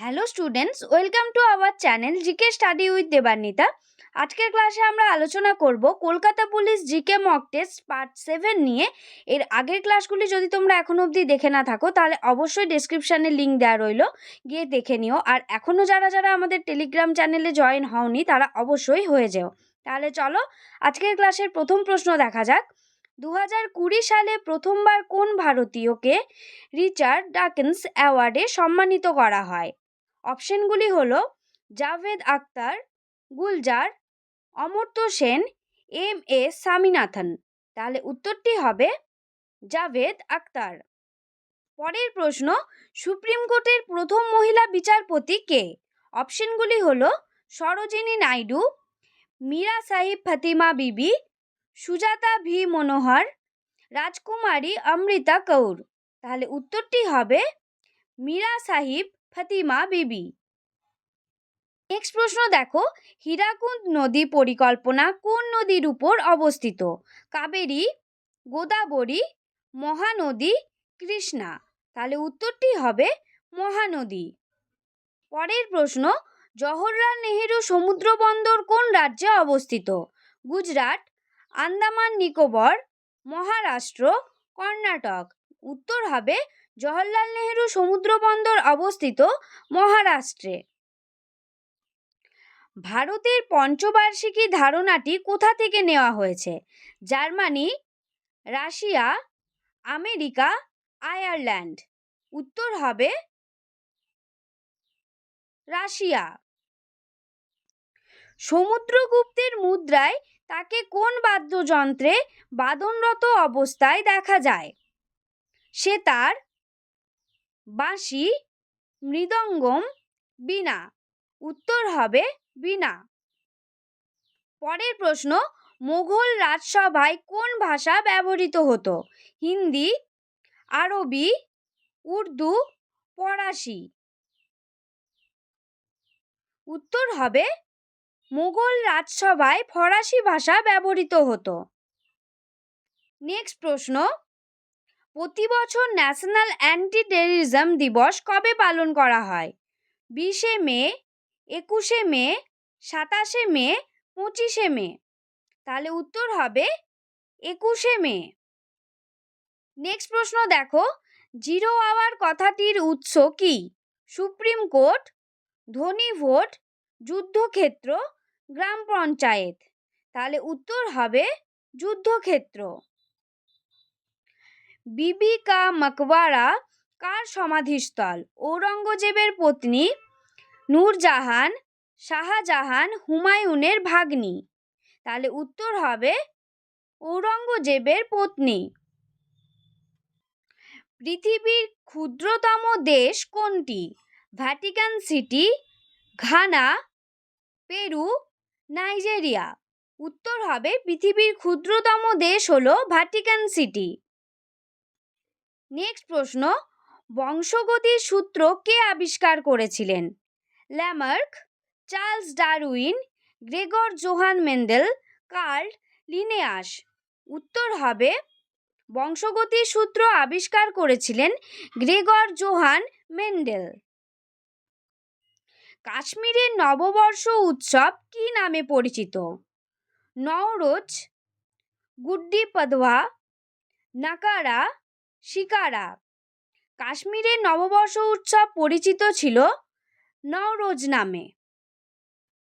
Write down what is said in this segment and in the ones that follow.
Hello students welcome to our channel GK study with Debanwita আজকের ক্লাসে আমরা আলোচনা করব Kolkata police GK mock test part seven নিয়ে। এর আগের ক্লাসগুলি যদি তোমরা এখনও অবধি দেখে না থাকো, তাহলে অবশ্যই ডেসক্রিপশানে লিঙ্ক দেওয়া রইল। গিয়ে দেখে নিও। আর এখনও যারা যারা আমাদের টেলিগ্রাম চ্যানেলে জয়েন হওনি, তারা অবশ্যই হয়ে যেও। তাহলে চলো, আজকের ক্লাসের প্রথম প্রশ্ন দেখা যাক। দু হাজার কুড়ি সালে প্রথমবার কোন ভারতীয়কে রিচার্ড ডাকেন্স অ্যাওয়ার্ডে সম্মানিত করা হয়? অপশনগুলি হলো জাভেদ আক্তার গুলজার অমর্ত্য সেন এম এ স্বামীনাথন তাহলে উত্তরটি হবে জাভেদ আক্তার পরের প্রশ্ন সুপ্রিম কোর্টের প্রথম মহিলা বিচারপতি কে? অপশনগুলি হলো সরোজিনী নাইডু, মীরা সাহিব ফাতিমা বিবি, সুজাতা ভি মনোহর, রাজকুমারী অমৃতা কৌর। তাহলে উত্তরটি হবে মীরা সাহিব ফাতিমা বিবি। নেক্সট প্রশ্ন দেখো। হীরাকুন্দ নদী পরিকল্পনা কোন নদীর উপর অবস্থিত? কাবেরী, গোদাবরী, মহানদী, কৃষ্ণা। তাহলে উত্তরটি হবে মহানদী। পরের প্রশ্ন, জওহরলাল নেহেরু সমুদ্র বন্দর কোন রাজ্যে অবস্থিত? গুজরাট, আন্দামান নিকোবর, মহারাষ্ট্র, কর্ণাটক। উত্তর হবে জওহরলাল নেহেরু সমুদ্র বন্দর অবস্থিত মহারাষ্ট্রে। ভারতের পঞ্চবার্ষিকী ধারণাটি কোথা থেকে নেওয়া হয়েছে? Germany, Russia, America, Ireland. উত্তর হবে রাশিয়া। সমুদ্রগুপ্তের মুদ্রায় তাকে কোন বাদ্যযন্ত্রে বাদনরত অবস্থায় দেখা যায়? সে তার বাঁশি মৃদঙ্গম বীণা উত্তর হবে বীণা পরের প্রশ্ন, মোঘল রাজসভায় কোন ভাষা ব্যবহৃত হতো? হিন্দি, আরবি, উর্দু, ফরাসি। উত্তর হবে, মুঘল রাজসভায় ফরাসি ভাষা ব্যবহৃত হতো। নেক্সট প্রশ্ন প্রতি বছর ন্যাশনাল অ্যান্টি টেররিজম দিবস কবে পালন করা হয়? বিশে মে, একুশে মে, সাতাশে মে, পঁচিশে মে। তাহলে উত্তর হবে একুশে মে। নেক্সট প্রশ্ন দেখো। জিরো আওয়ার কথাটির উৎস কি? সুপ্রিম কোর্ট, ধনী ভোট, যুদ্ধক্ষেত্র, গ্রাম পঞ্চায়েত। তাহলে উত্তর হবে যুদ্ধক্ষেত্র। বিবি কা মকবরা কার সমাধিস্থল? ঔরঙ্গজেবের পত্নী নূরজাহান, শাহজাহান, হুমায়ুনের ভাগ্নি। তাহলে উত্তর হবে ঔরঙ্গজেবের পত্নী। পৃথিবীর ক্ষুদ্রতম দেশ কোনটি? Vatican City, Ghana, Peru, Nigeria. উত্তর হবে পৃথিবীর ক্ষুদ্রতম দেশ হলো ভ্যাটিকান সিটি। নেক্সট প্রশ্ন, বংশগতির সূত্র কে আবিষ্কার করেছিলেন? Lamarck Charles Darwin Gregor Johann Mendel Carl Linnaeus উত্তর হবে, বংশগতির সূত্র আবিষ্কার করেছিলেন গ্রেগর জোহান মেন্ডেল কাশ্মীরের নববর্ষ উৎসব কী নামে পরিচিত? নওরোজ গুড্ডি পদওয়া নাকারা শিকারা। কাশ্মীরের নববর্ষ উৎসব পরিচিত ছিল নওরোজ নামে।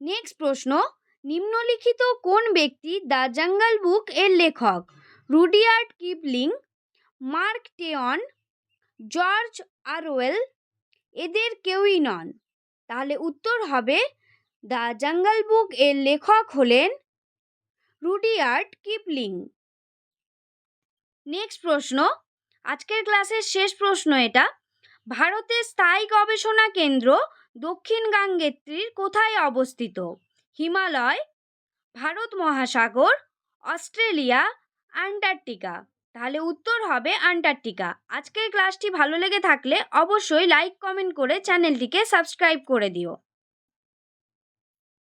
নেক্সট প্রশ্ন, নিম্নলিখিত কোন ব্যক্তি দ্য জঙ্গল বুক এর লেখক? Rudyard Kipling, Mark Twain, George Orwell? এদের কেউই নন। তাহলে উত্তর হবে দ্য জঙ্গল বুক এর লেখক হলেন রুডিয়ার্ড কিপলিং। নেক্সট প্রশ্ন আজকের ক্লাসের শেষ প্রশ্ন এটা। ভারতের স্থায়ী গবেষণা কেন্দ্র দক্ষিণ গাঙ্গেত্রীর কোথায় অবস্থিত? হিমালয়, ভারত মহাসাগর, অস্ট্রেলিয়া, আন্টার্কটিকা। তাহলে উত্তর হবে আন্টার্কটিকা। আজকের ক্লাসটি ভালো লেগে থাকলে অবশ্যই লাইক, কমেন্ট করে চ্যানেলটিকে সাবস্ক্রাইব করে দিও।